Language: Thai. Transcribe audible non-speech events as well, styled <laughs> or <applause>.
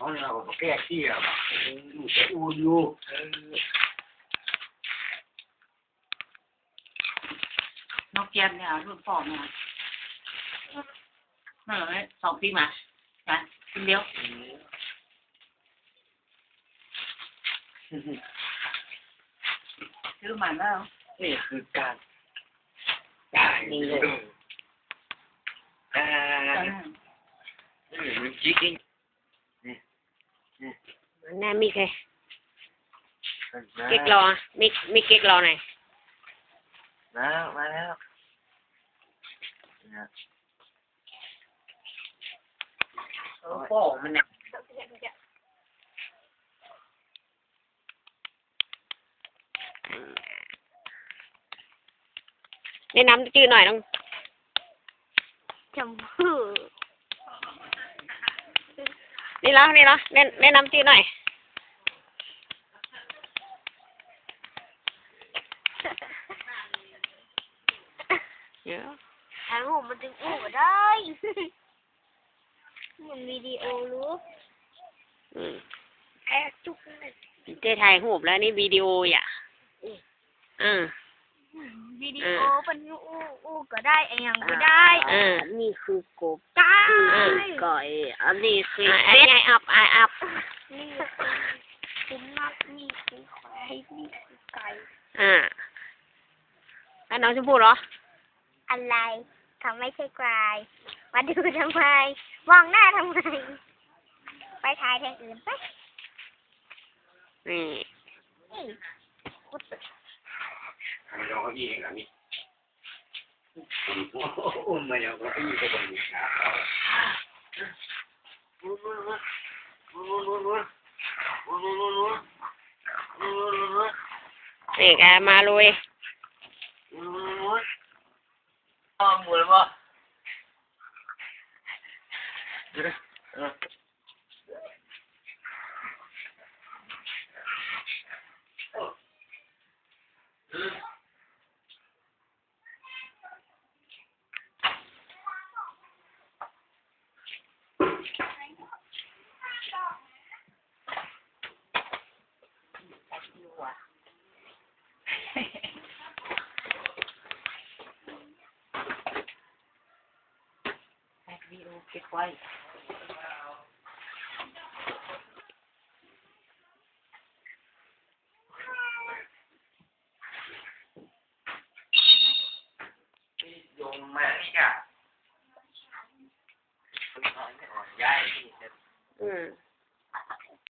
Olha lá, coloquei aqui, ó, um estúdio. Nó kem nè, luôn phỏ nè. Nó là đấy, sòng phim mà. Nè, phim điêu. Thứ mà nó không? Nè, cứ càng. Càng đi rồi. À, chỉ cái nè mic này. Kẹt lò. Mic mic kẹt lò này. Đó ba đó Ủa, bổ mình nè. Nên nắm chữ này không? Chồng. hư <laughs> นี่ละนี่ละแนะแนะนำจี้หน่อย เยอะหางผมมันจึงอู้ก็ได้ มันวิดีโอรู้แอดจุกเลยเจ๊ถ่ายหูปแล้วนี่วิดีโออะอืมวิดีโอเป็นอู้ ก็ได้ไอ้ยังก็ได้เออนี่คือกบได้นี่ไก่อันนี้คืออะไอ้เป็ดไงอัพไออัพนี่คือสุนัขนี่คือควายนี่คือไก่อ่าแล้วน้องชมพู่เหรอ อะไรเขาไม่ใช่ควายมาดูทำไมมองหน้าทำไมไปถ่ายทางอื่นไปนี่นี่ไม่ยอมเขาอีเองอะนี่อุ้มไม่ยอมเขาอีก็ต้องมีนะนู้ Nih, kaya malu eh. Ambul, Pak. Jadah. หัว แอดวีโอเก็บไว้ยงมาที่นี่อ่ออืม